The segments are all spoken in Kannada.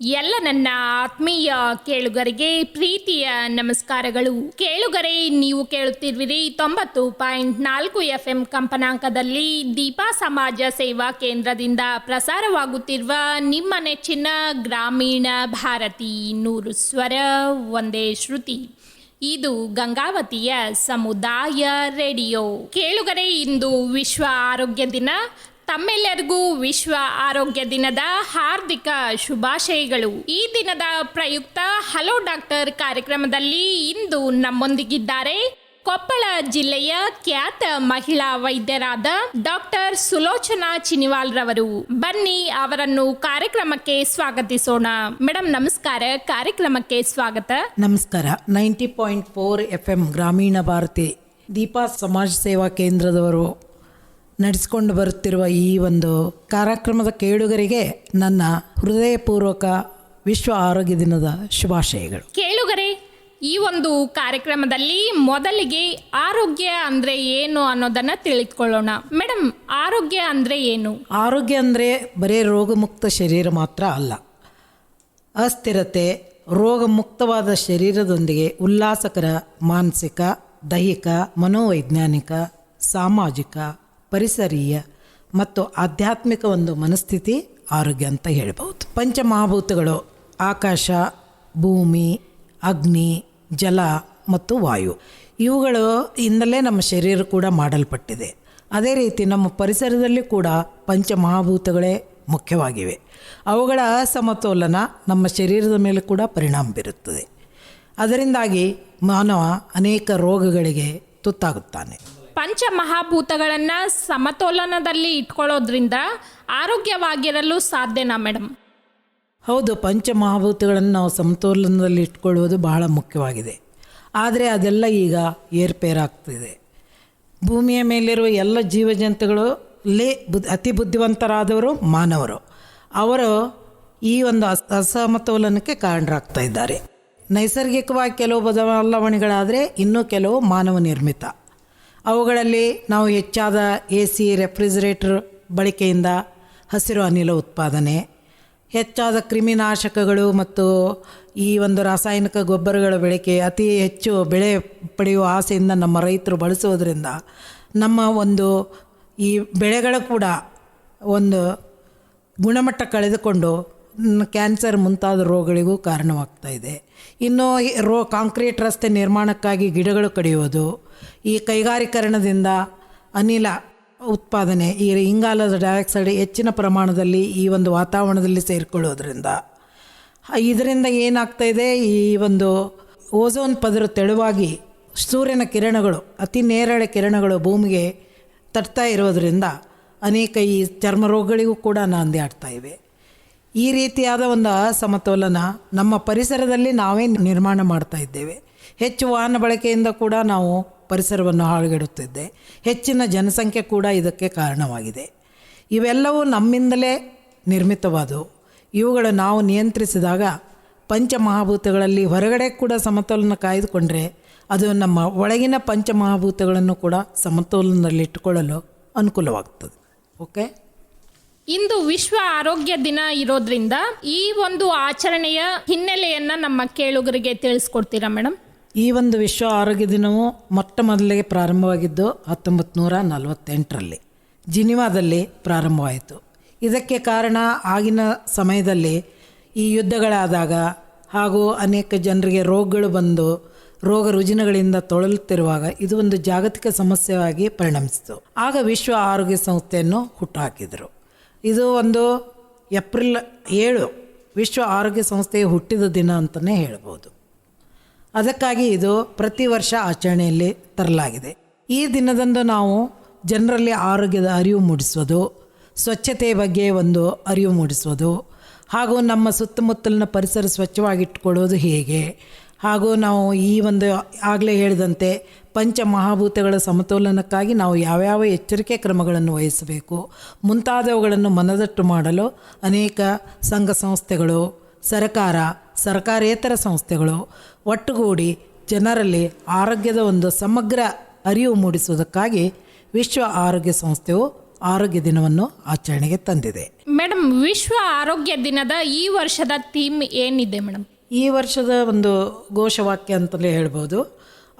ಎಲ್ಲ ನನ್ನ ಆತ್ಮೀಯ ಕೇಳುಗರಿಗೆ ಪ್ರೀತಿಯ ನಮಸ್ಕಾರಗಳು. ಕೇಳುಗರೆ, ನೀವು ಕೇಳುತ್ತಿರುವಿರಿ ತೊಂಬತ್ತು ಪಾಯಿಂಟ್ ನಾಲ್ಕು ಎಫ್ ಎಂ ಕಂಪನಾಂಕದಲ್ಲಿ ದೀಪಾ ಸಮಾಜ ಸೇವಾ ಕೇಂದ್ರದಿಂದ ಪ್ರಸಾರವಾಗುತ್ತಿರುವ ನಿಮ್ಮ ನೆಚ್ಚಿನ ಗ್ರಾಮೀಣ ಭಾರತಿ ನೂರು ಸ್ವರ ಒಂದೇ ಶ್ರುತಿ. ಇದು ಗಂಗಾವತಿಯ ಸಮುದಾಯ ರೇಡಿಯೋ. ಕೇಳುಗರೆ, ಇಂದು ವಿಶ್ವ ಆರೋಗ್ಯ ದಿನ. ತಮ್ಮೆಲ್ಲರಿಗೂ ವಿಶ್ವ ಆರೋಗ್ಯ ದಿನದ ಹಾರ್ದಿಕ ಶುಭಾಶಯಗಳು. ಈ ದಿನದ ಪ್ರಯುಕ್ತ ಹಲೋ ಡಾಕ್ಟರ್ ಕಾರ್ಯಕ್ರಮದಲ್ಲಿ ಇಂದು ನಮ್ಮೊಂದಿಗಿದ್ದಾರೆ ಕೊಪ್ಪಳ ಜಿಲ್ಲೆಯ ಖ್ಯಾತ ಮಹಿಳಾ ವೈದ್ಯರಾದ ಡಾಕ್ಟರ್ ಸುಲೋಚನಾ ಚಿನಿವಾಲ್ ರವರು. ಬನ್ನಿ ಅವರನ್ನು ಕಾರ್ಯಕ್ರಮಕ್ಕೆ ಸ್ವಾಗತಿಸೋಣ. ಮೇಡಮ್ ನಮಸ್ಕಾರ. ಕಾರ್ಯಕ್ರಮಕ್ಕೆ ಸ್ವಾಗತ. ನಮಸ್ಕಾರ. Ninety point four F M ಗ್ರಾಮೀಣ ಭಾರತಿ ದೀಪಾ ಸಮಾಜ ಸೇವಾ ಕೇಂದ್ರದವರು. ನಡೆಸಿಕೊಂಡು ಬರುತ್ತಿರುವ ಈ ಒಂದು ಕಾರ್ಯಕ್ರಮದ ಕೇಳುಗರಿಗೆ ನನ್ನ ಹೃದಯಪೂರ್ವಕ ವಿಶ್ವ ಆರೋಗ್ಯ ದಿನದ ಶುಭಾಶಯಗಳು. ಕೇಳುಗರೆ ಈ ಒಂದು ಕಾರ್ಯಕ್ರಮದಲ್ಲಿ ಮೊದಲಿಗೆ ಆರೋಗ್ಯ ಅಂದ್ರೆ ಏನು ಅನ್ನೋದನ್ನ ತಿಳಿದುಕೊಳ್ಳೋಣ. ಮೇಡಮ್ ಆರೋಗ್ಯ ಅಂದ್ರೆ ಏನು? ಆರೋಗ್ಯ ಅಂದರೆ ಬರೀ ರೋಗಮುಕ್ತ ಶರೀರ ಮಾತ್ರ ಅಲ್ಲ. ಅಸ್ಥಿರತೆ ರೋಗಮುಕ್ತವಾದ ಶರೀರದೊಂದಿಗೆ ಉಲ್ಲಾಸಕರ ಮಾನಸಿಕ ದೈಹಿಕ ಮನೋವೈಜ್ಞಾನಿಕ ಸಾಮಾಜಿಕ ಪರಿಸರೀಯ ಮತ್ತು ಆಧ್ಯಾತ್ಮಿಕ ಒಂದು ಮನಸ್ಥಿತಿ ಆರೋಗ್ಯ ಅಂತ ಹೇಳ್ಬೋದು ಪಂಚಮಹಾಭೂತಗಳು ಆಕಾಶ, ಭೂಮಿ, ಅಗ್ನಿ, ಜಲ ಮತ್ತು ವಾಯು. ಇವುಗಳು ಇಂದಲೇ ನಮ್ಮ ಶರೀರ ಕೂಡ ಮಾಡಲ್ಪಟ್ಟಿದೆ. ಅದೇ ರೀತಿ ನಮ್ಮ ಪರಿಸರದಲ್ಲಿ ಕೂಡ ಪಂಚಮಹಾಭೂತಗಳೇ ಮುಖ್ಯವಾಗಿವೆ. ಅವುಗಳ ಅಸಮತೋಲನ ನಮ್ಮ ಶರೀರದ ಮೇಲೆ ಕೂಡ ಪರಿಣಾಮ ಬೀರುತ್ತದೆ. ಅದರಿಂದಾಗಿ ಮಾನವ ಅನೇಕ ರೋಗಗಳಿಗೆ ತುತ್ತಾಗುತ್ತಾನೆ. ಪಂಚಮಹಾಭೂತಗಳನ್ನ ಸಮತೋಲನದಲ್ಲಿ ಇಟ್ಕೊಳ್ಳೋದ್ರಿಂದ ಆರೋಗ್ಯವಾಗಿರಲು ಸಾಧ್ಯನಾ ಮೇಡಮ್ ಹೌದು, ಪಂಚಮಹಾಭೂತಗಳನ್ನು ನಾವು ಸಮತೋಲನದಲ್ಲಿ ಇಟ್ಕೊಳ್ಳುವುದು ಬಹಳ ಮುಖ್ಯವಾಗಿದೆ. ಆದರೆ ಅದೆಲ್ಲ ಈಗ ಏರ್ಪೇರಾಗ್ತಿದೆ. ಭೂಮಿಯ ಮೇಲಿರುವ ಎಲ್ಲ ಜೀವಜಂತುಗಳು ಲೇ ಬುದ್ ಅತಿ ಬುದ್ಧಿವಂತರಾದವರು ಮಾನವರು. ಅವರು ಈ ಒಂದು ಅಸ್, ಅಸಮತೋಲನಕ್ಕೆ ಕಾರಣರಾಗ್ತಾ ಇದ್ದಾರೆ. ನೈಸರ್ಗಿಕವಾಗಿ ಕೆಲವು ಬದಲಾವಣೆಗಳಾದರೆ ಇನ್ನೂ ಕೆಲವು ಮಾನವ ನಿರ್ಮಿತ. ಅವುಗಳಲ್ಲಿ ನಾವು ಹೆಚ್ಚಾದ ಎ ಸಿ ರೆಫ್ರಿಜರೇಟರ್ ಬಳಕೆಯಿಂದ ಹಸಿರು ಅನಿಲ ಉತ್ಪಾದನೆ, ಹೆಚ್ಚಾದ ಕ್ರಿಮಿನಾಶಕಗಳು ಮತ್ತು ಈ ಒಂದು ರಾಸಾಯನಿಕ ಗೊಬ್ಬರಗಳ ಬಳಕೆ ಅತಿ ಹೆಚ್ಚು ಬೆಳೆ ಪಡೆಯುವ ಆಸೆಯಿಂದ ನಮ್ಮ ರೈತರು ಬಳಸುವುದರಿಂದ ನಮ್ಮ ಒಂದು ಈ ಬೆಳೆಗಳು ಕೂಡ ಒಂದು ಗುಣಮಟ್ಟ ಕಳೆದುಕೊಂಡು ಕ್ಯಾನ್ಸರ್ ಮುಂತಾದ ರೋಗಗಳಿಗೂ ಕಾರಣವಾಗ್ತಾ ಇದೆ. ಇನ್ನು ರೋ ಕಾಂಕ್ರೀಟ್ ರಸ್ತೆ ನಿರ್ಮಾಣಕ್ಕಾಗಿ ಗಿಡಗಳು ಕಡಿಯುವುದು ಈ ಕೈಗಾರಿಕರಣದಿಂದ ಅನಿಲ ಉತ್ಪಾದನೆ, ಈ ಇಂಗಾಲದ ಡೈಆಕ್ಸೈಡ್ ಹೆಚ್ಚಿನ ಪ್ರಮಾಣದಲ್ಲಿ ಈ ಒಂದು ವಾತಾವರಣದಲ್ಲಿ ಸೇರಿಕೊಳ್ಳೋದ್ರಿಂದ. ಇದರಿಂದ ಏನಾಗ್ತಾ ಇದೆ? ಈ ಒಂದು ಓಝೋನ್ ಪದರ ತೆಳುವಾಗಿ ಸೂರ್ಯನ ಕಿರಣಗಳು, ಅತಿ ನೇರಳೆ ಕಿರಣಗಳು ಭೂಮಿಗೆ ತಟ್ತಾ ಇರೋದರಿಂದ ಅನೇಕ ಈ ಚರ್ಮ ರೋಗಗಳಿಗೂ ಕೂಡ ನಾಂದಿ ಆಡ್ತಾ ಇವೆ. ಈ ರೀತಿಯಾದ ಒಂದು ಅಸಮತೋಲನ ನಮ್ಮ ಪರಿಸರದಲ್ಲಿ ನಾವೇ ನಿರ್ಮಾಣ ಮಾಡ್ತಾ ಇದ್ದೇವೆ. ಹೆಚ್ಚು ವಾಹನ ಬಳಕೆಯಿಂದ ಕೂಡ ನಾವು ಪರಿಸರವನ್ನು ಹಾಳುಗೆಡುತ್ತಿದೆ. ಹೆಚ್ಚಿನ ಜನಸಂಖ್ಯೆ ಕೂಡ ಇದಕ್ಕೆ ಕಾರಣವಾಗಿದೆ. ಇವೆಲ್ಲವೂ ನಮ್ಮಿಂದಲೇ ನಿರ್ಮಿತವಾದವು. ಇವುಗಳು ನಾವು ನಿಯಂತ್ರಿಸಿದಾಗ ಪಂಚಮಹಾಭೂತಗಳಲ್ಲಿ ಹೊರಗಡೆ ಕೂಡ ಸಮತೋಲನ ಕಾಯ್ದುಕೊಂಡರೆ ಅದು ನಮ್ಮ ಒಳಗಿನ ಪಂಚಮಹಾಭೂತಗಳನ್ನು ಕೂಡ ಸಮತೋಲನದಲ್ಲಿಟ್ಟುಕೊಳ್ಳಲು ಅನುಕೂಲವಾಗ್ತದೆ. ಓಕೆ? ಇಂದು ವಿಶ್ವ ಆರೋಗ್ಯ ದಿನ ಇರೋದ್ರಿಂದ ಈ ಒಂದು ಆಚರಣೆಯ ಹಿನ್ನೆಲೆಯನ್ನು ನಮ್ಮ ಕೇಳುಗರಿಗೆ ತಿಳಿಸ್ಕೊಡ್ತೀರಾ ಮೇಡಮ್? ಈ ಒಂದು ವಿಶ್ವ ಆರೋಗ್ಯ ದಿನವು ಮೊಟ್ಟ ಮೊದಲಿಗೆ ಪ್ರಾರಂಭವಾಗಿದ್ದು ಹತ್ತೊಂಬತ್ತು ನೂರ ನಲವತ್ತೆಂಟರಲ್ಲಿ ಜಿನಿವಾದಲ್ಲಿ ಪ್ರಾರಂಭವಾಯಿತು. ಇದಕ್ಕೆ ಕಾರಣ ಆಗಿನ ಸಮಯದಲ್ಲಿ ಈ ಯುದ್ಧಗಳಾದಾಗ ಹಾಗೂ ಅನೇಕ ಜನರಿಗೆ ರೋಗಗಳು ಬಂದು ರೋಗ ರುಜಿನಗಳಿಂದ ತೊಳಲುತ್ತಿರುವಾಗ ಇದು ಒಂದು ಜಾಗತಿಕ ಸಮಸ್ಯೆಯಾಗಿ ಪರಿಣಮಿಸಿತು. ಆಗ ವಿಶ್ವ ಆರೋಗ್ಯ ಸಂಸ್ಥೆಯನ್ನು ಹುಟ್ಟುಹಾಕಿದರು. ಇದು ಒಂದು ಏಪ್ರಿಲ್ ಏಳು ವಿಶ್ವ ಆರೋಗ್ಯ ಸಂಸ್ಥೆ ಹುಟ್ಟಿದ ದಿನ ಅಂತಲೇ ಹೇಳ್ಬೋದು. ಅದಕ್ಕಾಗಿ ಇದು ಪ್ರತಿ ವರ್ಷ ಆಚರಣೆಯಲ್ಲಿ ತರಲಾಗಿದೆ. ಈ ದಿನದಂದು ನಾವು ಜನರಲ್ಲಿ ಆರೋಗ್ಯದ ಅರಿವು ಮೂಡಿಸೋದು ಸ್ವಚ್ಛತೆ ಬಗ್ಗೆ ಒಂದು ಅರಿವು ಮೂಡಿಸೋದು ಹಾಗೂ ನಮ್ಮ ಸುತ್ತಮುತ್ತಲಿನ ಪರಿಸರ ಸ್ವಚ್ಛವಾಗಿಟ್ಕೊಳ್ಳೋದು ಹೇಗೆ, ಹಾಗೂ ನಾವು ಈ ಒಂದು ಆಗಲೇ ಹೇಳಿದಂತೆ ಪಂಚಮಹಾಭೂತಗಳ ಸಮತೋಲನಕ್ಕಾಗಿ ನಾವು ಯಾವ್ಯಾವ ಎಚ್ಚರಿಕೆ ಕ್ರಮಗಳನ್ನು ವಹಿಸಬೇಕು, ಮುಂತಾದವುಗಳನ್ನು ಮನದಟ್ಟು ಮಾಡಲು ಅನೇಕ ಸಂಘ ಸಂಸ್ಥೆಗಳು, ಸರಕಾರ, ಸರ್ಕಾರೇತರ ಸಂಸ್ಥೆಗಳು ಒಟ್ಟುಗೂಡಿ ಜನರಲ್ಲಿ ಆರೋಗ್ಯದ ಒಂದು ಸಮಗ್ರ ಅರಿವು ಮೂಡಿಸುವುದಕ್ಕಾಗಿ ವಿಶ್ವ ಆರೋಗ್ಯ ಸಂಸ್ಥೆಯು ಆರೋಗ್ಯ ದಿನವನ್ನು ಆಚರಣೆಗೆ ತಂದಿದೆ. ಮೇಡಮ್ ವಿಶ್ವ ಆರೋಗ್ಯ ದಿನದ ಈ ವರ್ಷದ ಥೀಮ್ ಏನಿದೆ ಮೇಡಮ್ ಈ ವರ್ಷದ ಒಂದು ಘೋಷವಾಕ್ಯ ಅಂತಲೇ ಹೇಳ್ಬೋದು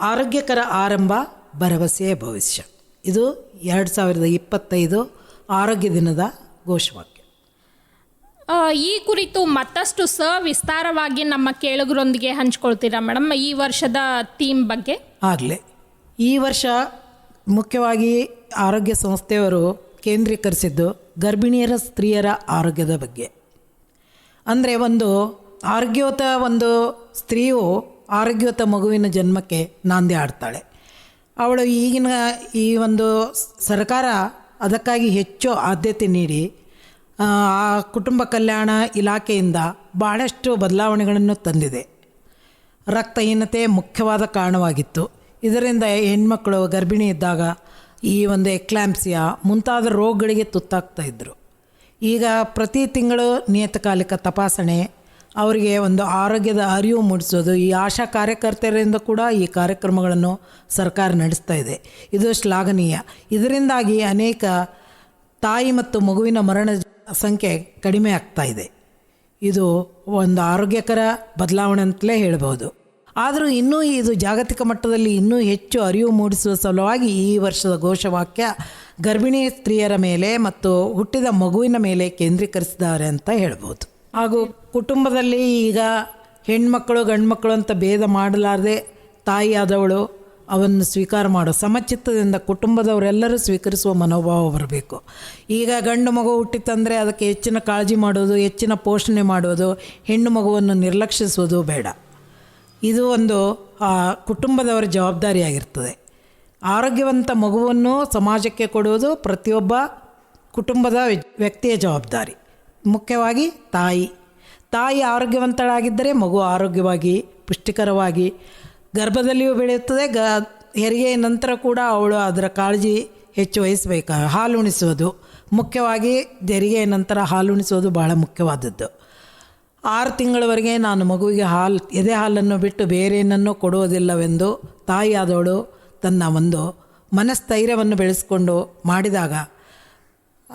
ಆರೋಗ್ಯಕರ ಆರಂಭ ಭರವಸೆಯ ಭವಿಷ್ಯ. ಇದು ಎರಡು ಸಾವಿರದ ಇಪ್ಪತ್ತೈದು ಆರೋಗ್ಯ ದಿನದ ಘೋಷವಾಕ್ಯ. ಈ ಕುರಿತು ಮತ್ತಷ್ಟು ಸ ವಿಸ್ತಾರವಾಗಿ ನಮ್ಮ ಕೇಳುಗರೊಂದಿಗೆ ಹಂಚ್ಕೊಳ್ತೀರಾ ಮೇಡಮ್? ಈ ವರ್ಷದ ಥೀಮ್ ಬಗ್ಗೆ? ಆಗಲಿ. ಈ ವರ್ಷ ಮುಖ್ಯವಾಗಿ ಆರೋಗ್ಯ ಸಂಸ್ಥೆಯವರು ಕೇಂದ್ರೀಕರಿಸಿದ್ದು ಗರ್ಭಿಣಿಯರ ಸ್ತ್ರೀಯರ ಆರೋಗ್ಯದ ಬಗ್ಗೆ. ಅಂದರೆ ಒಂದು ಆರೋಗ್ಯಯುತ ಒಂದು ಸ್ತ್ರೀಯು ಆರೋಗ್ಯಯುತ ಮಗುವಿನ ಜನ್ಮಕ್ಕೆ ನಾಂದಿ ಆಡ್ತಾಳೆ ಅವಳು ಈಗಿನ ಈ ಒಂದು ಸರ್ಕಾರ ಅದಕ್ಕಾಗಿ ಹೆಚ್ಚು ಆದ್ಯತೆ ನೀಡಿ ಆ ಕುಟುಂಬ ಕಲ್ಯಾಣ ಇಲಾಖೆಯಿಂದ ಭಾಳಷ್ಟು ಬದಲಾವಣೆಗಳನ್ನು ತಂದಿದೆ. ರಕ್ತಹೀನತೆ ಮುಖ್ಯವಾದ ಕಾರಣವಾಗಿತ್ತು. ಇದರಿಂದ ಹೆಣ್ಮಕ್ಕಳು ಗರ್ಭಿಣಿ ಇದ್ದಾಗ ಈ ಒಂದು ಎಕ್ಲಾಂಪ್ಸಿಯಾ ಮುಂತಾದ ರೋಗಗಳಿಗೆ ತುತ್ತಾಗ್ತಾ ಇದ್ದರು ಈಗ ಪ್ರತಿ ತಿಂಗಳು ನಿಯತಕಾಲಿಕ ತಪಾಸಣೆ, ಅವರಿಗೆ ಒಂದು ಆರೋಗ್ಯದ ಅರಿವು ಮೂಡಿಸೋದು, ಈ ಆಶಾ ಕಾರ್ಯಕರ್ತೆಯರಿಂದ ಕೂಡ ಈ ಕಾರ್ಯಕ್ರಮಗಳನ್ನು ಸರ್ಕಾರ ನಡೆಸ್ತಾ ಇದೆ. ಇದು ಶ್ಲಾಘನೀಯ. ಇದರಿಂದಾಗಿ ಅನೇಕ ತಾಯಿ ಮತ್ತು ಮಗುವಿನ ಮರಣ ಸಂಖ್ಯೆ ಕಡಿಮೆ ಆಗ್ತಾ ಇದೆ. ಇದು ಒಂದು ಆರೋಗ್ಯಕರ ಬದಲಾವಣೆ ಅಂತಲೇ ಹೇಳ್ಬೋದು. ಆದರೂ ಇನ್ನೂ ಇದು ಜಾಗತಿಕ ಮಟ್ಟದಲ್ಲಿ ಇನ್ನೂ ಹೆಚ್ಚು ಅರಿವು ಮೂಡಿಸುವ ಸಲುವಾಗಿ ಈ ವರ್ಷದ ಘೋಷವಾಕ್ಯ ಗರ್ಭಿಣಿ ಸ್ತ್ರೀಯರ ಮೇಲೆ ಮತ್ತು ಹುಟ್ಟಿದ ಮಗುವಿನ ಮೇಲೆ ಕೇಂದ್ರೀಕರಿಸಿದ್ದಾರೆ ಅಂತ ಹೇಳ್ಬೋದು. ಹಾಗೂ ಕುಟುಂಬದಲ್ಲಿ ಈಗ ಹೆಣ್ಮಕ್ಕಳು ಗಂಡ್ಮಕ್ಕಳು ಅಂತ ಭೇದ ಮಾಡಲಾರದೆ ತಾಯಿಯಾದವಳು ಅವನ್ನು ಸ್ವೀಕಾರ ಮಾಡೋ ಸಮಚಿತ್ತದಿಂದ ಕುಟುಂಬದವರೆಲ್ಲರೂ ಸ್ವೀಕರಿಸುವ ಮನೋಭಾವ ಬರಬೇಕು. ಈಗ ಗಂಡು ಮಗು ಹುಟ್ಟಿತಂದರೆ ಅದಕ್ಕೆ ಹೆಚ್ಚಿನ ಕಾಳಜಿ ಮಾಡೋದು ಹೆಚ್ಚಿನ ಪೋಷಣೆ ಮಾಡೋದು ಹೆಣ್ಣು ಮಗುವನ್ನು ನಿರ್ಲಕ್ಷಿಸುವುದು ಬೇಡ. ಇದು ಒಂದು ಆ, ಕುಟುಂಬದವರ ಜವಾಬ್ದಾರಿಯಾಗಿರ್ತದೆ. ಆರೋಗ್ಯವಂತ ಮಗುವನ್ನು ಸಮಾಜಕ್ಕೆ ಕೊಡುವುದು ಪ್ರತಿಯೊಬ್ಬ ಕುಟುಂಬದ ವ್ಯಕ್ತಿಯ ಜವಾಬ್ದಾರಿ. ಮುಖ್ಯವಾಗಿ ತಾಯಿ. ತಾಯಿ ಆರೋಗ್ಯವಂತಳಾಗಿದ್ದರೆ ಮಗು ಆರೋಗ್ಯವಾಗಿ ಪುಷ್ಟಿಕರವಾಗಿ ಗರ್ಭದಲ್ಲಿಯೂ ಬೆಳೆಯುತ್ತದೆ, ಗ ಹೆರಿಗೆಯ ನಂತರ ಕೂಡ ಅವಳು ಅದರ ಕಾಳಜಿ ಹೆಚ್ಚು ವಹಿಸಬೇಕು. ಹಾಲು ಉಣಿಸೋದು ಮುಖ್ಯವಾಗಿ ಹೆರಿಗೆಯ ನಂತರ ಹಾಲು ಉಣಿಸೋದು ಬಹಳ ಮುಖ್ಯವಾದದ್ದು. ಆರು ತಿಂಗಳವರೆಗೆ ನಾನು ಮಗುವಿಗೆ ಹಾಲು, ಎದೆ ಹಾಲನ್ನು ಬಿಟ್ಟು ಬೇರೇನನ್ನು ಕೊಡುವುದಿಲ್ಲವೆಂದು ತಾಯಿಯಾದವಳು ತನ್ನ ಒಂದು ಮನಸ್ಥೈರ್ಯವನ್ನು ಬೆಳೆಸಿಕೊಂಡು ಮಾಡಿದಾಗ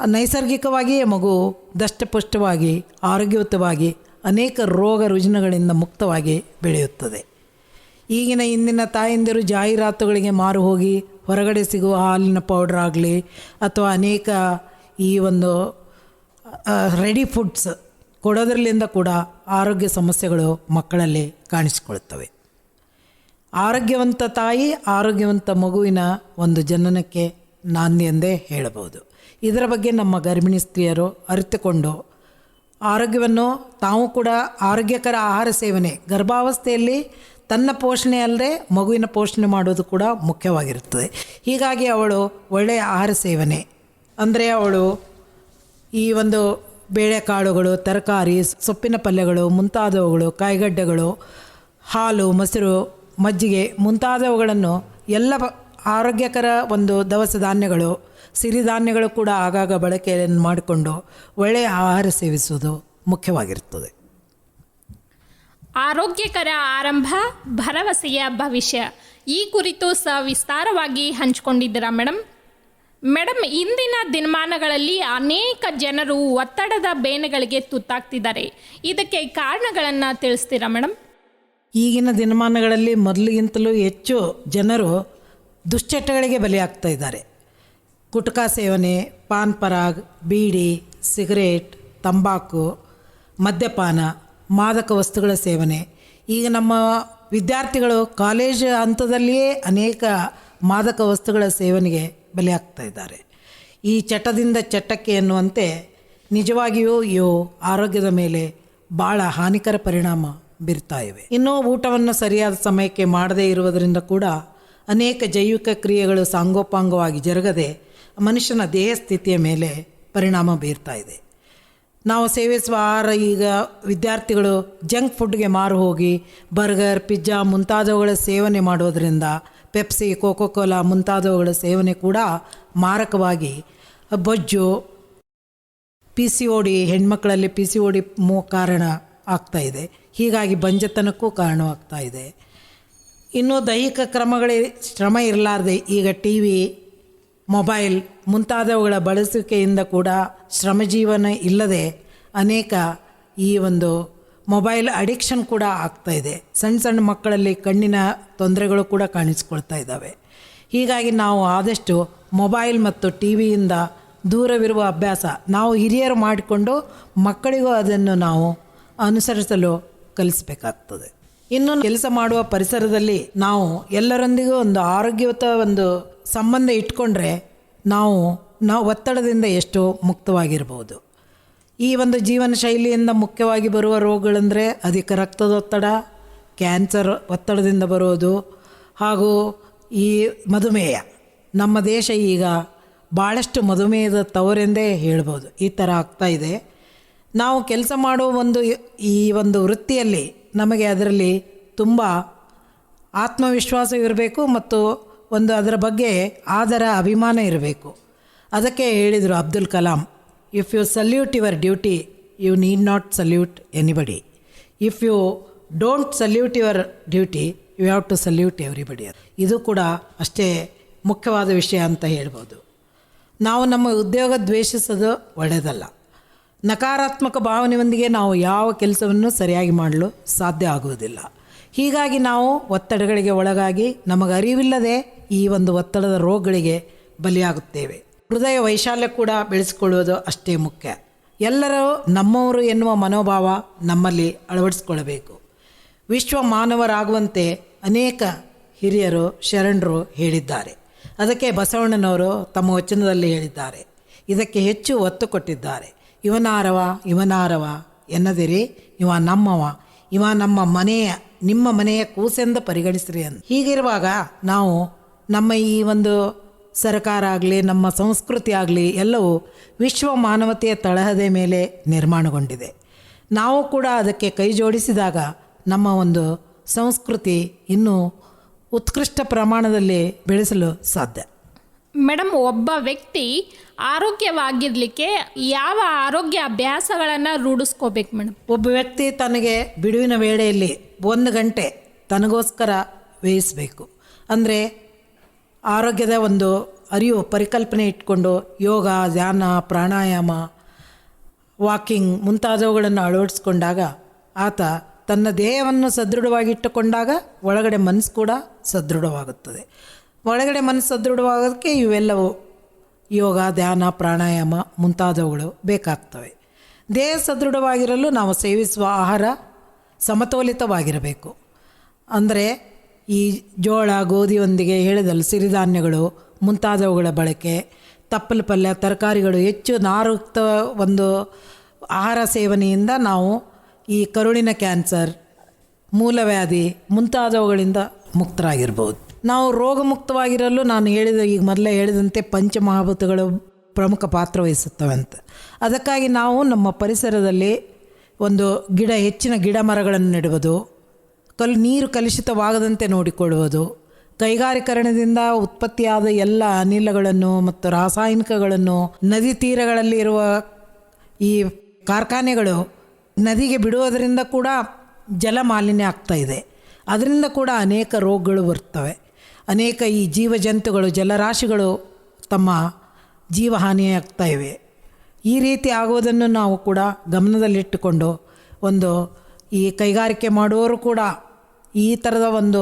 ನೈಸರ್ಗಿಕವಾಗಿಯೇ ಮಗು ದಷ್ಟಪುಷ್ಟವಾಗಿ, ಆರೋಗ್ಯಯುತವಾಗಿ ಅನೇಕ ರೋಗ ರುಜಿನಗಳಿಂದ ಮುಕ್ತವಾಗಿ ಬೆಳೆಯುತ್ತದೆ. ಈಗಿನ ಇಂದಿನ ತಾಯಂದಿರು ಜಾಹೀರಾತುಗಳಿಗೆ ಮಾರು ಹೋಗಿ ಹೊರಗಡೆ ಸಿಗುವ ಹಾಲಿನ ಪೌಡ್ರ್ ಆಗಲಿ ಅಥವಾ ಅನೇಕ ಈ ಒಂದು ರೆಡಿ ಫುಡ್ಸ್ ಕೊಡೋದ್ರಲ್ಲಿಂದ ಕೂಡ ಆರೋಗ್ಯ ಸಮಸ್ಯೆಗಳು ಮಕ್ಕಳಲ್ಲಿ ಕಾಣಿಸಿಕೊಳ್ಳುತ್ತವೆ. ಆರೋಗ್ಯವಂತ ತಾಯಿ, ಆರೋಗ್ಯವಂತ ಮಗುವಿನ ಒಂದು ಜನನಕ್ಕೆ ನಾಂದಿ ಎಂದೇ ಹೇಳಬಹುದು. ಇದರ ಬಗ್ಗೆ ನಮ್ಮ ಗರ್ಭಿಣಿ ಸ್ತ್ರೀಯರು ಅರಿತುಕೊಂಡು ಆರೋಗ್ಯವನ್ನು ತಾವು ಕೂಡ ಆರೋಗ್ಯಕರ ಆಹಾರ ಸೇವನೆ, ಗರ್ಭಾವಸ್ಥೆಯಲ್ಲಿ ತನ್ನ ಪೋಷಣೆ ಅಲ್ಲದೆ ಮಗುವಿನ ಪೋಷಣೆ ಮಾಡೋದು ಕೂಡ ಮುಖ್ಯವಾಗಿರುತ್ತದೆ. ಹೀಗಾಗಿ ಅವಳು ಒಳ್ಳೆಯ ಆಹಾರ ಸೇವನೆ. ಅಂದರೆ ಅವಳು ಈ ಒಂದು ಬೇಳೆಕಾಳುಗಳು, ತರಕಾರಿ, ಸೊಪ್ಪಿನ ಪಲ್ಯಗಳು, ಮುಂತಾದವುಗಳು, ಕಾಯಿಗಡ್ಡೆಗಳು, ಹಾಲು, ಮೊಸರು, ಮಜ್ಜಿಗೆ ಮುಂತಾದವುಗಳನ್ನು ಎಲ್ಲ ಆರೋಗ್ಯಕರ ಒಂದು ದವಸ ಧಾನ್ಯಗಳು ಸಿರಿಧಾನ್ಯಗಳು ಕೂಡ ಆಗಾಗ ಬಳಕೆಯನ್ನು ಮಾಡಿಕೊಂಡು ಒಳ್ಳೆಯ ಆಹಾರ ಸೇವಿಸುವುದು ಮುಖ್ಯವಾಗಿರುತ್ತದೆ. ಆರೋಗ್ಯಕರ ಆರಂಭ, ಭರವಸೆಯ ಭವಿಷ್ಯ. ಈ ಕುರಿತು ಸವಿಸ್ತಾರವಾಗಿ ಹಂಚಿಕೊಂಡಿದ್ದೀರಾ ಮೇಡಮ್ ಮೇಡಮ್ ಇಂದಿನ ದಿನಮಾನಗಳಲ್ಲಿ ಅನೇಕ ಜನರು ಒತ್ತಡದ ಬೇನೆಗಳಿಗೆ ತುತ್ತಾಗ್ತಿದ್ದಾರೆ. ಇದಕ್ಕೆ ಕಾರಣಗಳನ್ನು ತಿಳಿಸ್ತೀರಾ ಮೇಡಮ್ ಈಗಿನ ದಿನಮಾನಗಳಲ್ಲಿ ಮೊದಲಿಗಿಂತಲೂ ಹೆಚ್ಚು ಜನರು ದುಶ್ಚಟಗಳಿಗೆ ಬಲಿಯಾಗ್ತಾ ಇದ್ದಾರೆ. ಗುಟ್ಕಾ ಸೇವನೆ, ಪಾನ್ ಪರಾಗ್, ಬೀಡಿ, ಸಿಗರೇಟ್, ತಂಬಾಕು, ಮದ್ಯಪಾನ ಮಾದಕ ವಸ್ತುಗಳ ಸೇವನೆ. ಈಗ ನಮ್ಮ ವಿದ್ಯಾರ್ಥಿಗಳು ಕಾಲೇಜ್ ಹಂತದಲ್ಲಿಯೇ ಅನೇಕ ಮಾದಕ ವಸ್ತುಗಳ ಸೇವನೆಗೆ ಬಲಿಯಾಗ್ತಾ ಇದ್ದಾರೆ. ಈ ಚಟದಿಂದ ಚಟಕ್ಕೆ ಎನ್ನುವಂತೆ ನಿಜವಾಗಿಯೂ ಇವು ಆರೋಗ್ಯದ ಮೇಲೆ ಭಾಳ ಹಾನಿಕರ ಪರಿಣಾಮ ಬೀರ್ತಾ ಇವೆ. ಇನ್ನೂ ಊಟವನ್ನು ಸರಿಯಾದ ಸಮಯಕ್ಕೆ ಮಾಡದೇ ಇರುವುದರಿಂದ ಕೂಡ ಅನೇಕ ಜೈವಿಕ ಕ್ರಿಯೆಗಳು ಸಾಂಗೋಪಾಂಗವಾಗಿ ಜರುಗದೆ ಮನುಷ್ಯನ ದೇಹ ಸ್ಥಿತಿಯ ಮೇಲೆ ಪರಿಣಾಮ ಬೀರ್ತಾ ಇದೆ. ನಾವು ಸೇವಿಸುವ ಆಹಾರ ಈಗ ವಿದ್ಯಾರ್ಥಿಗಳು ಜಂಕ್ ಫುಡ್ಗೆ ಮಾರು ಹೋಗಿ, ಬರ್ಗರ್, ಪಿಜ್ಜಾ ಮುಂತಾದವುಗಳ ಸೇವನೆ ಮಾಡೋದರಿಂದ ಪೆಪ್ಸಿ ಕೋಕೋ ಕೋಲಾ ಮುಂತಾದವುಗಳ ಸೇವನೆ ಕೂಡ ಮಾರಕವಾಗಿ. ಬೊಜ್ಜು, ಪಿ ಸಿ ಓ ಡಿ ಹೆಣ್ಮಕ್ಕಳಲ್ಲಿ ಪಿ ಸಿ ಓ ಡಿ ಮೂ, ಕಾರಣ ಆಗ್ತಾ ಇದೆ. ಹೀಗಾಗಿ ಬಂಜತನಕ್ಕೂ ಕಾರಣವಾಗ್ತಾ ಇದೆ. ಇನ್ನು ದೈಹಿಕ ಕ್ರಮಗಳೇ ಶ್ರಮ ಇರಲಾರ್ದೆ ಈಗ ಟಿ ವಿ ಮೊಬೈಲ್ ಮುಂತಾದವುಗಳ ಬಳಸುವಿಕೆಯಿಂದ ಕೂಡ ಶ್ರಮಜೀವನ ಇಲ್ಲದೆ ಅನೇಕ ಈ ಒಂದು ಮೊಬೈಲ್ ಅಡಿಕ್ಷನ್ ಕೂಡ ಆಗ್ತಾ ಇದೆ. ಸಣ್ಣ ಸಣ್ಣ ಮಕ್ಕಳಲ್ಲಿ ಕಣ್ಣಿನ ತೊಂದರೆಗಳು ಕೂಡ ಕಾಣಿಸ್ಕೊಳ್ತಾ ಇದ್ದಾವೆ. ಹೀಗಾಗಿ ನಾವು ಆದಷ್ಟು ಮೊಬೈಲ್ ಮತ್ತು ಟಿ ವಿಯಿಂದ ದೂರವಿರುವ ಅಭ್ಯಾಸ ನಾವು ಹಿರಿಯರು ಮಾಡಿಕೊಂಡು ಮಕ್ಕಳಿಗೂ ಅದನ್ನು ನಾವು ಅನುಸರಿಸಲು ಕಲಿಸಬೇಕಾಗ್ತದೆ. ಇನ್ನೊಂದು ಕೆಲಸ ಮಾಡುವ ಪರಿಸರದಲ್ಲಿ ನಾವು ಎಲ್ಲರೊಂದಿಗೂ ಒಂದು ಆರೋಗ್ಯಯುತ ಒಂದು ಸಂಬಂಧ ಇಟ್ಕೊಂಡ್ರೆ ನಾವು ನಾವು ಒತ್ತಡದಿಂದ ಎಷ್ಟು ಮುಕ್ತವಾಗಿರ್ಬೋದು. ಈ ಒಂದು ಜೀವನ ಶೈಲಿಯಿಂದ ಮುಖ್ಯವಾಗಿ ಬರುವ ರೋಗಗಳಂದರೆ ಅಧಿಕ ರಕ್ತದೊತ್ತಡ, ಕ್ಯಾನ್ಸರ್ ಒತ್ತಡದಿಂದ ಬರೋದು, ಹಾಗೂ ಈ ಮಧುಮೇಹ. ನಮ್ಮ ದೇಶ ಈಗ ಭಾಳಷ್ಟು ಮಧುಮೇಹದ ತವರೆಂದೇ ಹೇಳ್ಬೋದು. ಈ ಥರ ಆಗ್ತಾ ಇದೆ. ನಾವು ಕೆಲಸ ಮಾಡುವ ಒಂದು ಈ ಒಂದು ವೃತ್ತಿಯಲ್ಲಿ ನಮಗೆ ಅದರಲ್ಲಿ ತುಂಬ ಆತ್ಮವಿಶ್ವಾಸವಿರಬೇಕು ಮತ್ತು ಒಂದು ಅದರ ಬಗ್ಗೆ ಆದರ ಅಭಿಮಾನ ಇರಬೇಕು. ಅದಕ್ಕೆ ಹೇಳಿದರು Abdul Kalam if you salute your duty you need not salute anybody if you don't salute your duty you have to salute everybody ಇದು ಕೂಡ ಅಷ್ಟೇ ಮುಖ್ಯವಾದ ವಿಷಯ ಅಂತ ಹೇಳ್ಬೋದು. ನಾವು ನಮ್ಮ ಉದ್ಯೋಗ ದ್ವೇಷಿಸೋದು ಒಳ್ಳೆಯದಲ್ಲ ನಕಾರಾತ್ಮಕ ಭಾವನೆಯೊಂದಿಗೆ ನಾವು ಯಾವ ಕೆಲಸವನ್ನು ಸರಿಯಾಗಿ ಮಾಡಲು ಸಾಧ್ಯ ಆಗುವುದಿಲ್ಲ. ಹೀಗಾಗಿ ನಾವು ಒತ್ತಡಗಳಿಗೆ ಒಳಗಾಗಿ ನಮಗೆ ಅರಿವಿಲ್ಲದೆ ಈ ಒಂದು ಒತ್ತಡದ ರೋಗಗಳಿಗೆ ಬಲಿಯಾಗುತ್ತೇವೆ. ಹೃದಯ ವೈಶಾಲ್ಯ ಕೂಡ ಬೆಳೆಸಿಕೊಳ್ಳುವುದು ಅಷ್ಟೇ ಮುಖ್ಯ. ಎಲ್ಲರೂ ನಮ್ಮವರು ಎನ್ನುವ ಮನೋಭಾವ ನಮ್ಮಲ್ಲಿ ಅಳವಡಿಸಿಕೊಳ್ಳಬೇಕು. ವಿಶ್ವ ಮಾನವರಾಗುವಂತೆ ಅನೇಕ ಹಿರಿಯರು, ಶರಣರು ಹೇಳಿದ್ದಾರೆ. ಅದಕ್ಕೆ ಬಸವಣ್ಣನವರು ತಮ್ಮ ವಚನದಲ್ಲಿ ಹೇಳಿದ್ದಾರೆ. ಇದಕ್ಕೆ ಹೆಚ್ಚು ಒತ್ತು ಕೊಟ್ಟಿದ್ದಾರೆ. ಇವನಾರವ ಇವನಾರವ ಎನ್ನದಿರಿ, ಇವ ನಮ್ಮವ, ಇವ ನಮ್ಮ ಮನೆಯ ನಿಮ್ಮ ಮನೆಯ ಕೂಸೆಂದ ಪರಿಗಣಿಸ್ರಿ ಅಂತ. ಹೀಗಿರುವಾಗ ನಾವು ನಮ್ಮ ಈ ಒಂದು ಸರ್ಕಾರ ಆಗಲಿ, ನಮ್ಮ ಸಂಸ್ಕೃತಿ ಆಗಲಿ ಎಲ್ಲವೂ ವಿಶ್ವ ಮಾನವತೆಯ ತಳಹದೆ ಮೇಲೆ ನಿರ್ಮಾಣಗೊಂಡಿದೆ. ನಾವು ಕೂಡ ಅದಕ್ಕೆ ಕೈ ಜೋಡಿಸಿದಾಗ ನಮ್ಮ ಒಂದು ಸಂಸ್ಕೃತಿ ಇನ್ನೂ ಉತ್ಕೃಷ್ಟ ಪ್ರಮಾಣದಲ್ಲಿ ಬೆಳೆಸಲು ಸಾಧ್ಯ. ಮೇಡಮ್ ಒಬ್ಬ ವ್ಯಕ್ತಿ ಆರೋಗ್ಯವಾಗಿರ್ಲಿಕ್ಕೆ ಯಾವ ಆರೋಗ್ಯ ಅಭ್ಯಾಸಗಳನ್ನು ರೂಢಿಸ್ಕೋಬೇಕು ಮೇಡಮ್ ಒಬ್ಬ ವ್ಯಕ್ತಿ ತನಗೆ ಬಿಡುವಿನ ವೇಳೆಯಲ್ಲಿ ಒಂದು ಗಂಟೆ ತನಗೋಸ್ಕರ ವ್ಯಯಿಸಬೇಕು. ಅಂದರೆ ಆರೋಗ್ಯದ ಒಂದು ಅರಿವು, ಪರಿಕಲ್ಪನೆ ಇಟ್ಕೊಂಡು ಯೋಗ, ಧ್ಯಾನ, ಪ್ರಾಣಾಯಾಮ, ವಾಕಿಂಗ್ ಮುಂತಾದವುಗಳನ್ನು ಅಳವಡಿಸ್ಕೊಂಡಾಗ ಆತ ತನ್ನ ದೇಹವನ್ನು ಸದೃಢವಾಗಿಟ್ಟುಕೊಂಡಾಗ ಒಳಗಡೆ ಮನಸ್ಸು ಕೂಡ ಸದೃಢವಾಗುತ್ತದೆ. ಒಳಗಡೆ ಮನಸ್ಸು ಸದೃಢವಾಗೋದಕ್ಕೆ ಇವೆಲ್ಲವೂ ಯೋಗ, ಧ್ಯಾನ, ಪ್ರಾಣಾಯಾಮ ಮುಂತಾದವುಗಳು ಬೇಕಾಗ್ತವೆ. ದೇಹ ಸದೃಢವಾಗಿರಲು ನಾವು ಸೇವಿಸುವ ಆಹಾರ ಸಮತೋಲಿತವಾಗಿರಬೇಕು. ಅಂದರೆ ಈ ಜೋಳ, ಗೋಧಿಯೊಂದಿಗೆ ಹೇಳಿದಲ್ಲಿ ಸಿರಿಧಾನ್ಯಗಳು, ಮುಂತಾದವುಗಳ ಬಳಕೆ, ತಪ್ಪಲು ಪಲ್ಯ, ತರಕಾರಿಗಳು, ಹೆಚ್ಚು ನಾರುಕ್ತ ಒಂದು ಆಹಾರ ಸೇವನೆಯಿಂದ ನಾವು ಈ ಕರುಳಿನ ಕ್ಯಾನ್ಸರ್ ಮೂಲವ್ಯಾಧಿ ಮುಂತಾದವುಗಳಿಂದ ಮುಕ್ತರಾಗಿರ್ಬೋದು. ನಾವು ರೋಗಮುಕ್ತವಾಗಿರಲು ನಾನು ಹೇಳಿದ ಈಗ ಮೊದಲೇ ಹೇಳಿದಂತೆ ಪಂಚಮಹಾಭೂತಗಳು ಪ್ರಮುಖ ಪಾತ್ರ ವಹಿಸುತ್ತವೆ ಅಂತ ಅದಕ್ಕಾಗಿ ನಾವು ನಮ್ಮ ಪರಿಸರದಲ್ಲಿ ಒಂದು ಗಿಡ, ಹೆಚ್ಚಿನ ಗಿಡ ಮರಗಳನ್ನು ನೆಡುವುದು, ಕಲ್, ನೀರು ಕಲುಷಿತವಾಗದಂತೆ ನೋಡಿಕೊಳ್ಳುವುದು, ಕೈಗಾರಿಕರಣದಿಂದ ಉತ್ಪತ್ತಿಯಾದ ಎಲ್ಲ ಅನಿಲಗಳನ್ನು ಮತ್ತು ರಾಸಾಯನಿಕಗಳನ್ನು ನದಿ ತೀರಗಳಲ್ಲಿರುವ ಈ ಕಾರ್ಖಾನೆಗಳು ನದಿಗೆ ಬಿಡುವುದರಿಂದ ಕೂಡ ಜಲ ಮಾಲಿನ್ಯ ಆಗ್ತಾ ಇದೆ. ಅದರಿಂದ ಕೂಡ ಅನೇಕ ರೋಗಗಳು ಬರ್ತವೆ ಅನೇಕ ಈ ಜೀವಜಂತುಗಳು, ಜಲರಾಶಿಗಳು ತಮ್ಮ ಜೀವಹಾನಿಯಾಗ್ತಾ ಇವೆ ಈ ರೀತಿ ಆಗುವುದನ್ನು ನಾವು ಕೂಡ ಗಮನದಲ್ಲಿಟ್ಟುಕೊಂಡು ಒಂದು ಈ ಕೈಗಾರಿಕೆ ಮಾಡುವವರು ಕೂಡ ಈ ಥರದ ಒಂದು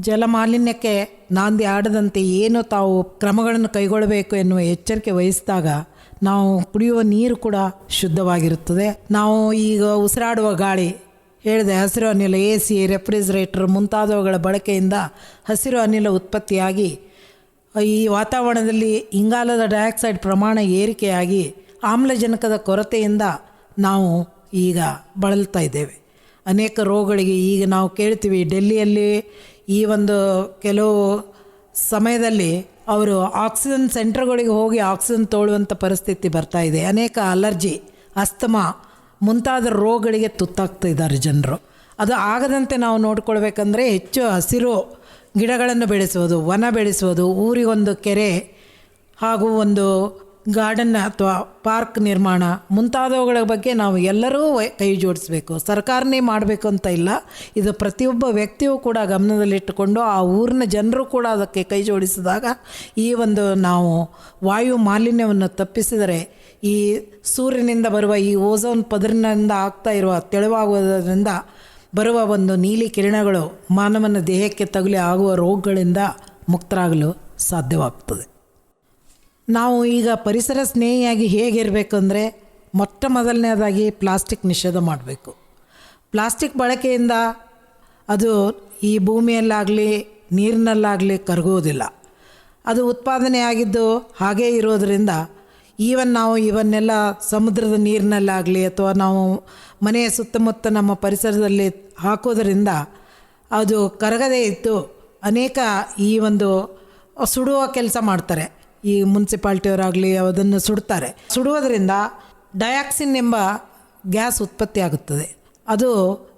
ಜಲಮಾಲಿನ್ಯಕ್ಕೆ ನಾಂದಿ ಆಡದಂತೆ ಏನು ತಾವು ಕ್ರಮಗಳನ್ನು ಕೈಗೊಳ್ಳಬೇಕು ಎನ್ನುವ ಎಚ್ಚರಿಕೆ ವಹಿಸಿದಾಗ ನಾವು ಕುಡಿಯುವ ನೀರು ಕೂಡ ಶುದ್ಧವಾಗಿರುತ್ತದೆ. ನಾವು ಈಗ ಉಸಿರಾಡುವ ಗಾಳಿ ಹೇಳಿದೆ, ಹಸಿರು ಅನಿಲ ಎ ಸಿ ರೆಫ್ರಿಜರೇಟರ್ ಮುಂತಾದವುಗಳ ಬಳಕೆಯಿಂದ ಹಸಿರು ಅನಿಲ ಉತ್ಪತ್ತಿಯಾಗಿ, ಈ ವಾತಾವರಣದಲ್ಲಿ ಇಂಗಾಲದ ಡೈಆಕ್ಸೈಡ್ ಪ್ರಮಾಣ ಏರಿಕೆಯಾಗಿ ಆಮ್ಲಜನಕದ ಕೊರತೆಯಿಂದ ನಾವು ಈಗ ಬಳಲ್ತಾ ಇದ್ದೇವೆ. ಅನೇಕ ರೋಗಗಳಿಗೆ ಈಗ ನಾವು ಕೇಳ್ತೀವಿ, ಡೆಲ್ಲಿಯಲ್ಲಿ ಈ ಒಂದು ಕೆಲವು ಸಮಯದಲ್ಲಿ ಅವರು ಆಕ್ಸಿಜನ್ ಸೆಂಟ್ರ್ಗಳಿಗೆ ಹೋಗಿ ಆಕ್ಸಿಜನ್ ತೋಳುವಂಥ ಪರಿಸ್ಥಿತಿ ಬರ್ತಾ ಇದೆ. ಅನೇಕ ಅಲರ್ಜಿ, ಅಸ್ತಮಾ ಮುಂತಾದ ರೋಗಗಳಿಗೆ ತುತ್ತಾಗ್ತಾ ಇದ್ದಾರೆ ಜನರು. ಅದು ಆಗದಂತೆ ನಾವು ನೋಡ್ಕೊಳ್ಬೇಕಂದ್ರೆ ಹೆಚ್ಚು ಹಸಿರು ಗಿಡಗಳನ್ನು ಬೆಳೆಸುವುದು, ವನ ಬೆಳೆಸುವುದು, ಊರಿಗೊಂದು ಕೆರೆ ಹಾಗೂ ಒಂದು ಗಾರ್ಡನ್ ಅಥವಾ ಪಾರ್ಕ್ ನಿರ್ಮಾಣ ಮುಂತಾದವುಗಳ ಬಗ್ಗೆ ನಾವು ಎಲ್ಲರೂ ಕೈ ಜೋಡಿಸ್ಬೇಕು. ಸರ್ಕಾರನೇ ಮಾಡಬೇಕು ಅಂತ ಇಲ್ಲ. ಇದು ಪ್ರತಿಯೊಬ್ಬ ವ್ಯಕ್ತಿಯೂ ಕೂಡ ಗಮನದಲ್ಲಿಟ್ಟುಕೊಂಡು ಆ ಊರಿನ ಜನರು ಕೂಡ ಅದಕ್ಕೆ ಕೈ ಜೋಡಿಸಿದಾಗ ಈ ಒಂದು ನಾವು ವಾಯು ಮಾಲಿನ್ಯವನ್ನು ತಪ್ಪಿಸಿದರೆ ಈ ಸೂರ್ಯನಿಂದ ಬರುವ ಈ ಓಝೋನ್ ಪದರಿನಿಂದ ಆಗ್ತಾ ಇರುವ ತೆಳುವಾಗುವುದರಿಂದ ಬರುವ ಒಂದು ನೀಲಿ ಕಿರಣಗಳು ಮಾನವನ ದೇಹಕ್ಕೆ ತಗುಲಿ ಆಗುವ ರೋಗಗಳಿಂದ ಮುಕ್ತರಾಗಲು ಸಾಧ್ಯವಾಗ್ತದೆ. ನಾವು ಈಗ ಪರಿಸರ ಸ್ನೇಹಿಯಾಗಿ ಹೇಗಿರಬೇಕು ಅಂದರೆ ಮೊಟ್ಟ ಮೊದಲನೇದಾಗಿ ಪ್ಲಾಸ್ಟಿಕ್ ನಿಷೇಧ ಮಾಡಬೇಕು. ಪ್ಲಾಸ್ಟಿಕ್ ಬಳಕೆಯಿಂದ ಅದು ಈ ಭೂಮಿಯಲ್ಲಾಗಲಿ ನೀರಿನಲ್ಲಾಗಲಿ ಕರಗುವುದಿಲ್ಲ. ಅದು ಉತ್ಪಾದನೆ ಆಗಿದ್ದು ಹಾಗೇ ಇರೋದರಿಂದ ಈವನ್ ನಾವು ಇವನ್ನೆಲ್ಲ ಸಮುದ್ರದ ನೀರಿನಲ್ಲಾಗಲಿ ಅಥವಾ ನಾವು ಮನೆಯ ಸುತ್ತಮುತ್ತ ನಮ್ಮ ಪರಿಸರದಲ್ಲಿ ಹಾಕೋದರಿಂದ ಅದು ಕರಗದೇ ಇತ್ತು ಅನೇಕ ಈ ಒಂದು ಸುಡುವ ಕೆಲಸ ಮಾಡ್ತಾರೆ ಈ ಮುನ್ಸಿಪಾಲ್ಟಿಯವರಾಗಲಿ ಅದನ್ನು ಸುಡ್ತಾರೆ ಸುಡುವುದರಿಂದ ಡಯಾಕ್ಸಿನ್ ಎಂಬ ಗ್ಯಾಸ್ ಉತ್ಪತ್ತಿ ಆಗುತ್ತದೆ ಅದು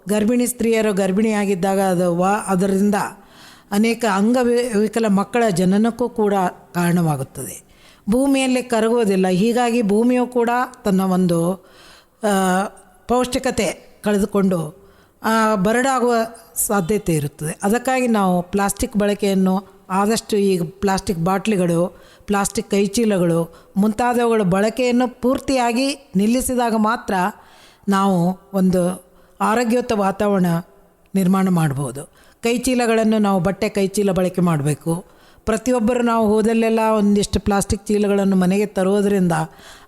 ಗರ್ಭಿಣಿ ಸ್ತ್ರೀಯರು ಗರ್ಭಿಣಿಯಾಗಿದ್ದಾಗ ಅದು ವಾ ಅದರಿಂದ ಅನೇಕ ಅಂಗವಿಕಲ ಮಕ್ಕಳ ಜನನಕ್ಕೂ ಕೂಡ ಕಾರಣವಾಗುತ್ತದೆ ಭೂಮಿಯಲ್ಲಿ ಕರಗುವುದಿಲ್ಲ. ಹೀಗಾಗಿ ಭೂಮಿಯು ಕೂಡ ತನ್ನ ಒಂದು ಪೌಷ್ಟಿಕತೆ ಕಳೆದುಕೊಂಡು ಬರಡಾಗುವ ಸಾಧ್ಯತೆ ಇರುತ್ತದೆ. ಅದಕ್ಕಾಗಿ ನಾವು ಪ್ಲಾಸ್ಟಿಕ್ ಬಳಕೆಯನ್ನು ಆದಷ್ಟು ಈಗ ಪ್ಲಾಸ್ಟಿಕ್ ಬಾಟ್ಲಿಗಳು, ಪ್ಲಾಸ್ಟಿಕ್ ಕೈಚೀಲಗಳು ಮುಂತಾದವುಗಳ ಬಳಕೆಯನ್ನು ಪೂರ್ತಿಯಾಗಿ ನಿಲ್ಲಿಸಿದಾಗ ಮಾತ್ರ ನಾವು ಒಂದು ಆರೋಗ್ಯಯುತ ವಾತಾವರಣ ನಿರ್ಮಾಣ ಮಾಡ್ಬೋದು ಕೈಚೀಲಗಳನ್ನು ನಾವು ಬಟ್ಟೆ ಕೈಚೀಲ ಬಳಕೆ ಮಾಡಬೇಕು. ಪ್ರತಿಯೊಬ್ಬರು ನಾವು ಹೋದಲ್ಲೆಲ್ಲ ಒಂದಿಷ್ಟು ಪ್ಲಾಸ್ಟಿಕ್ ಚೀಲಗಳನ್ನು ಮನೆಗೆ ತರುವುದರಿಂದ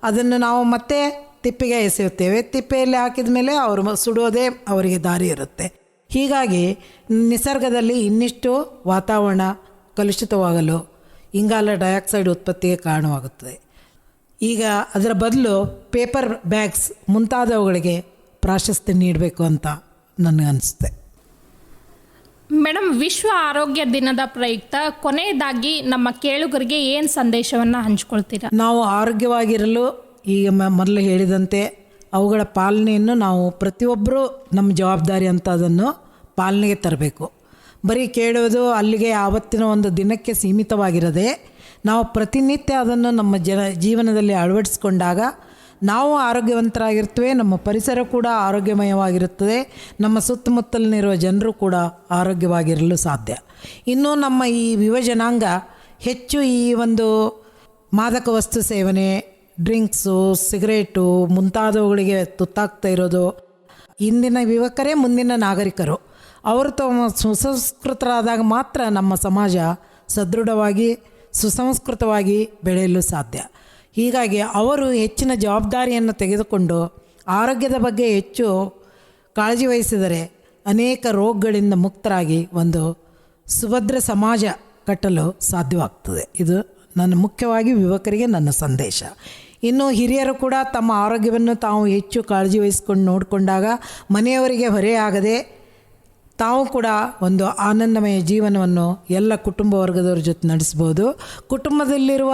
ಅದನ್ನು ನಾವು ಮತ್ತೆ ತಿಪ್ಪಿಗೆ ಎಸೆಯುತ್ತೇವೆ. ತಿಪ್ಪೆಯಲ್ಲಿ ಹಾಕಿದ ಮೇಲೆ ಅವರು ಸುಡೋದೇ ಅವರಿಗೆ ದಾರಿ ಇರುತ್ತೆ. ಹೀಗಾಗಿ ನಿಸರ್ಗದಲ್ಲಿ ಇನ್ನಿಷ್ಟು ವಾತಾವರಣ ಕಲುಷಿತವಾಗಲು ಇಂಗಾಲ ಡೈಆಕ್ಸೈಡ್ ಉತ್ಪತ್ತಿಗೆ ಕಾರಣವಾಗುತ್ತದೆ. ಈಗ ಅದರ ಬದಲು ಪೇಪರ್ ಬ್ಯಾಗ್ಸ್ ಮುಂತಾದವುಗಳಿಗೆ ಪ್ರಾಶಸ್ತ್ಯ ನೀಡಬೇಕು ಅಂತ ನನಗನ್ನಿಸುತ್ತೆ ಮೇಡಮ್, ವಿಶ್ವ ಆರೋಗ್ಯ ದಿನದ ಪ್ರಯುಕ್ತ ಕೊನೆಯದಾಗಿ ನಮ್ಮ ಕೇಳುಗರಿಗೆ ಏನು ಸಂದೇಶವನ್ನು ಹಂಚ್ಕೊಳ್ತೀರಾ? ನಾವು ಆರೋಗ್ಯವಾಗಿರಲು ಈಗ ಮೊದಲು ಹೇಳಿದಂತೆ ಅವುಗಳ ಪಾಲನೆಯನ್ನು ನಾವು ಪ್ರತಿಯೊಬ್ಬರೂ ನಮ್ಮ ಜವಾಬ್ದಾರಿ ಅಂತ ಅದನ್ನು ಪಾಲನೆಗೆ ತರಬೇಕು. ಬರೀ ಕೇಳೋದು ಅಲ್ಲಿಗೆ ಆವತ್ತಿನ ಒಂದು ದಿನಕ್ಕೆ ಸೀಮಿತವಾಗಿರದೆ ನಾವು ಪ್ರತಿನಿತ್ಯ ಅದನ್ನು ನಮ್ಮ ಜನ, ಜೀವನದಲ್ಲಿ ಅಳವಡಿಸ್ಕೊಂಡಾಗ ನಾವು ಆರೋಗ್ಯವಂತರಾಗಿರ್ತೇವೆ, ನಮ್ಮ ಪರಿಸರ ಕೂಡ ಆರೋಗ್ಯಮಯವಾಗಿರುತ್ತದೆ, ನಮ್ಮ ಸುತ್ತಮುತ್ತಲಿನಿರುವ ಜನರು ಕೂಡ ಆರೋಗ್ಯವಾಗಿರಲು ಸಾಧ್ಯ. ಇನ್ನು ನಮ್ಮ ಈ ಯುವ ಜನಾಂಗ ಹೆಚ್ಚು ಈ ಒಂದು ಮಾದಕ ವಸ್ತು ಸೇವನೆ, ಡ್ರಿಂಕ್ಸು, ಸಿಗರೇಟು ಮುಂತಾದವುಗಳಿಗೆ ತುತ್ತಾಗ್ತಾ ಇರೋದು. ಇಂದಿನ ಯುವಕರೇ, ಮುಂದಿನ ನಾಗರಿಕರು. ಅವರು ತಮ್ಮ ಸುಸಂಸ್ಕೃತರಾದಾಗ ಮಾತ್ರ ನಮ್ಮ ಸಮಾಜ ಸದೃಢವಾಗಿ, ಸುಸಂಸ್ಕೃತವಾಗಿ ಬೆಳೆಯಲು ಸಾಧ್ಯ. ಹೀಗಾಗಿ ಅವರು ಹೆಚ್ಚಿನ ಜವಾಬ್ದಾರಿಯನ್ನು ತೆಗೆದುಕೊಂಡು ಆರೋಗ್ಯದ ಬಗ್ಗೆ ಹೆಚ್ಚು ಕಾಳಜಿ ವಹಿಸಿದರೆ ಅನೇಕ ರೋಗಗಳಿಂದ ಮುಕ್ತರಾಗಿ ಒಂದು ಸುಭದ್ರ ಸಮಾಜ ಕಟ್ಟಲು ಸಾಧ್ಯವಾಗ್ತದೆ. ಇದು ನನ್ನ ಮುಖ್ಯವಾಗಿ ಯುವಕರಿಗೆ ನನ್ನ ಸಂದೇಶ. ಇನ್ನು ಹಿರಿಯರು ಕೂಡ ತಮ್ಮ ಆರೋಗ್ಯವನ್ನು ತಾವು ಹೆಚ್ಚು ಕಾಳಜಿ ವಹಿಸ್ಕೊಂಡು ನೋಡಿಕೊಂಡಾಗ ಮನೆಯವರಿಗೆ ಹೊರೆಯಾಗದೆ ತಾವು ಕೂಡ ಒಂದು ಆನಂದಮಯ ಜೀವನವನ್ನು ಎಲ್ಲ ಕುಟುಂಬ ವರ್ಗದವ್ರ ಜೊತೆ ನಡೆಸ್ಬೋದು. ಕುಟುಂಬದಲ್ಲಿರುವ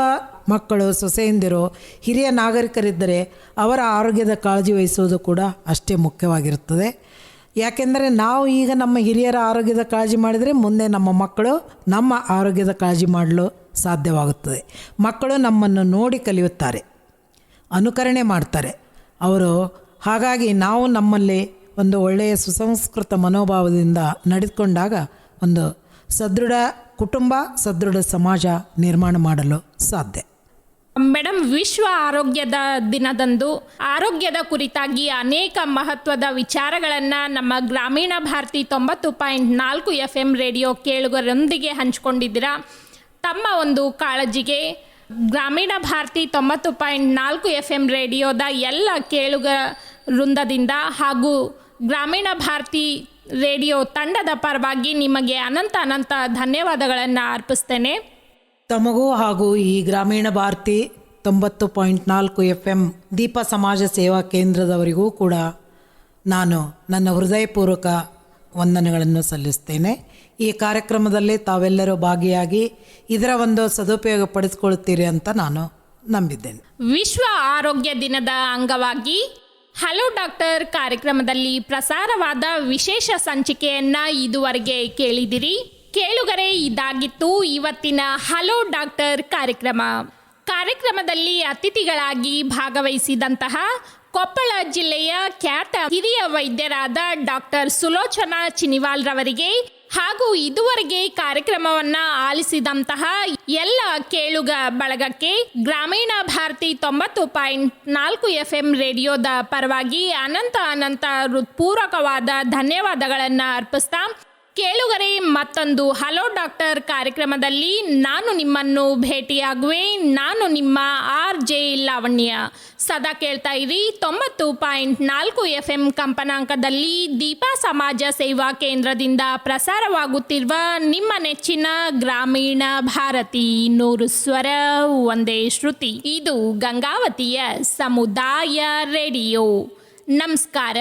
ಮಕ್ಕಳು, ಸೊಸೆಯಂದಿರು, ಹಿರಿಯ ನಾಗರಿಕರಿದ್ದರೆ ಅವರ ಆರೋಗ್ಯದ ಕಾಳಜಿ ವಹಿಸುವುದು ಕೂಡ ಅಷ್ಟೇ ಮುಖ್ಯವಾಗಿರುತ್ತದೆ. ಯಾಕೆಂದರೆ ನಾವು ಈಗ ನಮ್ಮ ಹಿರಿಯರ ಆರೋಗ್ಯದ ಕಾಳಜಿ ಮಾಡಿದರೆ ಮುಂದೆ ನಮ್ಮ ಮಕ್ಕಳು ನಮ್ಮ ಆರೋಗ್ಯದ ಕಾಳಜಿ ಮಾಡಲು ಸಾಧ್ಯವಾಗುತ್ತದೆ. ಮಕ್ಕಳು ನಮ್ಮನ್ನು ನೋಡಿ ಕಲಿಯುತ್ತಾರೆ, ಅನುಕರಣೆ ಮಾಡ್ತಾರೆ. ಅವರು, ಹಾಗಾಗಿ ನಾವು ನಮ್ಮಲ್ಲಿ ಒಂದು ಒಳ್ಳೆಯ ಸುಸಂಸ್ಕೃತ ಮನೋಭಾವದಿಂದ ನಡೆದುಕೊಂಡಾಗ ಒಂದು ಸದೃಢ ಕುಟುಂಬ, ಸದೃಢ ಸಮಾಜ ನಿರ್ಮಾಣ ಮಾಡಲು ಸಾಧ್ಯ. ಮೇಡಮ್ ವಿಶ್ವ ಆರೋಗ್ಯದ ದಿನದಂದು ಆರೋಗ್ಯದ ಕುರಿತಾಗಿ ಅನೇಕ ಮಹತ್ವದ ವಿಚಾರಗಳನ್ನು ನಮ್ಮ ಗ್ರಾಮೀಣ ಭಾರತಿ ತೊಂಬತ್ತು ಪಾಯಿಂಟ್ ನಾಲ್ಕು ಎಫ್ ಎಂ ರೇಡಿಯೋ ಕೇಳುಗರೊಂದಿಗೆ ಹಂಚಿಕೊಂಡಿದ್ದೀರಾ? ತಮ್ಮ ಒಂದು ಕಾಳಜಿಗೆ ಗ್ರಾಮೀಣ ಭಾರತಿ ತೊಂಬತ್ತು ಪಾಯಿಂಟ್ ನಾಲ್ಕು ಎಫ್ ಎಂ ರೇಡಿಯೋದ ಎಲ್ಲ ಕೇಳುಗ ವೃಂದದಿಂದ ಹಾಗೂ ಗ್ರಾಮೀಣ ಭಾರತಿ ರೇಡಿಯೋ ತಂಡದ ಪರವಾಗಿ ನಿಮಗೆ ಅನಂತ ಅನಂತ ಧನ್ಯವಾದಗಳನ್ನು ಅರ್ಪಿಸ್ತೇನೆ. ತಮಗೂ ಹಾಗೂ ಈ ಗ್ರಾಮೀಣ ಭಾರತಿ ತೊಂಬತ್ತು ಪಾಯಿಂಟ್ ನಾಲ್ಕು ಎಫ್ ಎಂ ದೀಪ ಸಮಾಜ ಸೇವಾ ಕೇಂದ್ರದವರಿಗೂ ಕೂಡ ನಾನು ನನ್ನ ಹೃದಯಪೂರ್ವಕ ವಂದನೆಗಳನ್ನು ಸಲ್ಲಿಸ್ತೇನೆ. ಈ ಕಾರ್ಯಕ್ರಮದಲ್ಲಿ ತಾವೆಲ್ಲರೂ ಭಾಗಿಯಾಗಿ ಇದರ ಒಂದು ಸದುಪಯೋಗ ಪಡಿಸ್ಕೊಳ್ತೀರಿ ಅಂತ ನಾನು ನಂಬಿದ್ದೇನೆ. ವಿಶ್ವ ಆರೋಗ್ಯ ದಿನದ ಅಂಗವಾಗಿ ಹಲೋ ಡಾಕ್ಟರ್, ಕಾರ್ಯಕ್ರಮದಲ್ಲಿ ಪ್ರಸಾರವಾದ ವಿಶೇಷ ಸಂಚಿಕೆಯನ್ನ ಇದುವರೆಗೆ ಕೇಳಿದಿರಿ. ಕೇಳುಗರೆ, ಇದಾಗಿತ್ತು ಇವತ್ತಿನ ಹಲೋ ಡಾಕ್ಟರ್ ಕಾರ್ಯಕ್ರಮ. ಕಾರ್ಯಕ್ರಮದಲ್ಲಿ ಅತಿಥಿಗಳಾಗಿ ಭಾಗವಹಿಸಿದಂತಹ ಕೊಪ್ಪಳ ಜಿಲ್ಲೆಯ ಖ್ಯಾತ ಹಿರಿಯ ವೈದ್ಯರಾದ ಡಾಕ್ಟರ್ ಸುಲೋಚನಾ ಚಿನಿವಾಲ್ ರವರಿಗೆ ಹಾಗೂ ಇದುವರೆಗೆ ಕಾರ್ಯಕ್ರಮವನ್ನ ಆಲಿಸಿದಂತಹ ಎಲ್ಲ ಕೇಳುಗ ಬಳಗಕ್ಕೆ ಗ್ರಾಮೀಣ ಭಾರತಿ ತೊಂಬತ್ತು ಪಾಯಿಂಟ್ ನಾಲ್ಕು ಎಫ್ ಎಂ ರೇಡಿಯೋದ ಪರವಾಗಿ ಅನಂತ ಅನಂತ ಹೃತ್ಪೂರ್ವಕವಾದ ಧನ್ಯವಾದಗಳನ್ನು ಅರ್ಪಿಸ್ತಾ ಕೇಳುಗರೆ, ಮತ್ತೊಂದು ಹಲೋ ಡಾಕ್ಟರ್ ಕಾರ್ಯಕ್ರಮದಲ್ಲಿ ನಾನು ನಿಮ್ಮನ್ನು ಭೇಟಿಯಾಗುವೆ. ನಾನು ನಿಮ್ಮ ಆರ್ ಜೆ ಲಾವಣ್ಯ. ಸದಾ ಕೇಳ್ತಾ ಇರಿ, ತೊಂಬತ್ತು ಪಾಯಿಂಟ್ ನಾಲ್ಕು ಎಫ್ ಎಂ ಕಂಪನಾಂಕದಲ್ಲಿ ದೀಪಾ ಸಮಾಜ ಸೇವಾ ಕೇಂದ್ರದಿಂದ ಪ್ರಸಾರವಾಗುತ್ತಿರುವ ನಿಮ್ಮ ನೆಚ್ಚಿನ ಗ್ರಾಮೀಣ ಭಾರತಿ ನೂರು ಸ್ವರ ಒಂದೇ ಶ್ರುತಿ. ಇದು ಗಂಗಾವತಿಯ ಸಮುದಾಯ ರೇಡಿಯೋ. ನಮಸ್ಕಾರ.